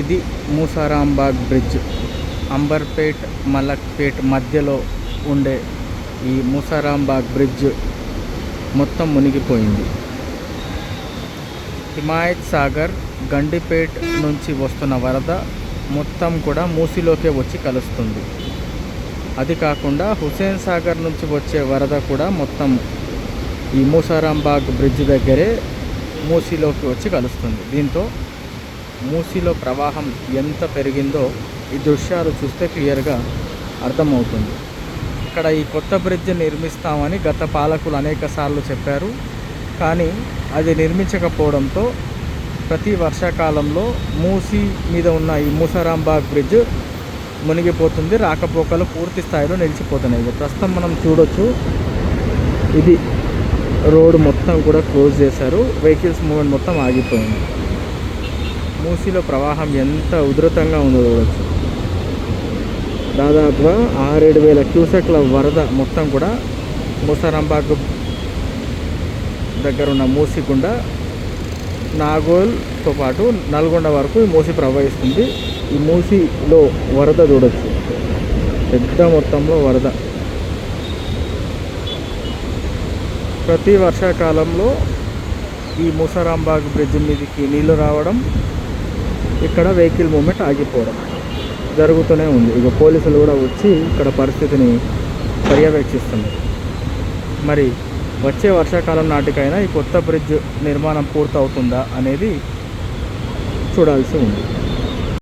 ఇది మూసారాంబాగ్ బ్రిడ్జ్. అంబర్పేట్ మలక్పేట్ మధ్యలో ఉండే ఈ మూసారాంబాగ్ బ్రిడ్జ్ మొత్తం మునిగిపోయింది. హిమాయత్ సాగర్ గండిపేట్ నుంచి వస్తున్న వరద మొత్తం కూడా మూసిలోకే వచ్చి కలుస్తుంది. అది కాకుండా హుసేన్ సాగర్ నుంచి వచ్చే వరద కూడా మొత్తం ఈ మూసారాంబాగ్ బ్రిడ్జ్ దగ్గరే మూసిలోకి వచ్చి కలుస్తుంది. దీంతో మూసీలో ప్రవాహం ఎంత పెరిగిందో ఈ దృశ్యాలు చూస్తే క్లియర్గా అర్థమవుతుంది. ఇక్కడ ఈ కొత్త బ్రిడ్జ్ నిర్మిస్తామని గత పాలకులు అనేక సార్లు చెప్పారు. కానీ అది నిర్మించకపోవడంతో ప్రతి వర్షాకాలంలో మూసి మీద ఉన్న ఈ మూసారాంబాగ్ బ్రిడ్జ్ మునిగిపోతుంది. రాకపోకలు పూర్తి స్థాయిలో నిలిచిపోతున్నాయి. ప్రస్తుతం మనం చూడొచ్చు ఇది రోడ్ మొత్తం కూడా క్లోజ్ చేశారు. వెహికల్స్ మూవ్మెంట్ మొత్తం ఆగిపోయింది. మూసీలో ప్రవాహం ఎంత ఉధృతంగా ఉందో చూడవచ్చు దాదాపుగా ఆరేడు వేల క్యూసెక్ల వరద మొత్తం కూడా మూసారాంబాగ్ దగ్గర ఉన్న మూసి గుండా నాగోల్తో పాటు నల్గొండ వరకు ఈ మూసి ప్రవహిస్తుంది. ఈ మూసిలో వరద చూడొచ్చు. పెద్ద మొత్తంలో వరద. ప్రతి వర్షాకాలంలో ఈ ముసరాంబాగ్ బ్రిడ్జ్ మీదకి నీళ్ళు రావడం ఇక్కడ వెహికల్ మూమెంట్ ఆగిపోవడం జరుగుతూనే ఉంది. ఇక పోలీసులు కూడా వచ్చి ఇక్కడ పరిస్థితిని పర్యవేక్షిస్తున్నారు. మరి వచ్చే వర్షాకాలం నాటికైనా ఈ కొత్త బ్రిడ్జ్ నిర్మాణం పూర్తవుతుందా అనేది చూడాల్సి ఉంది.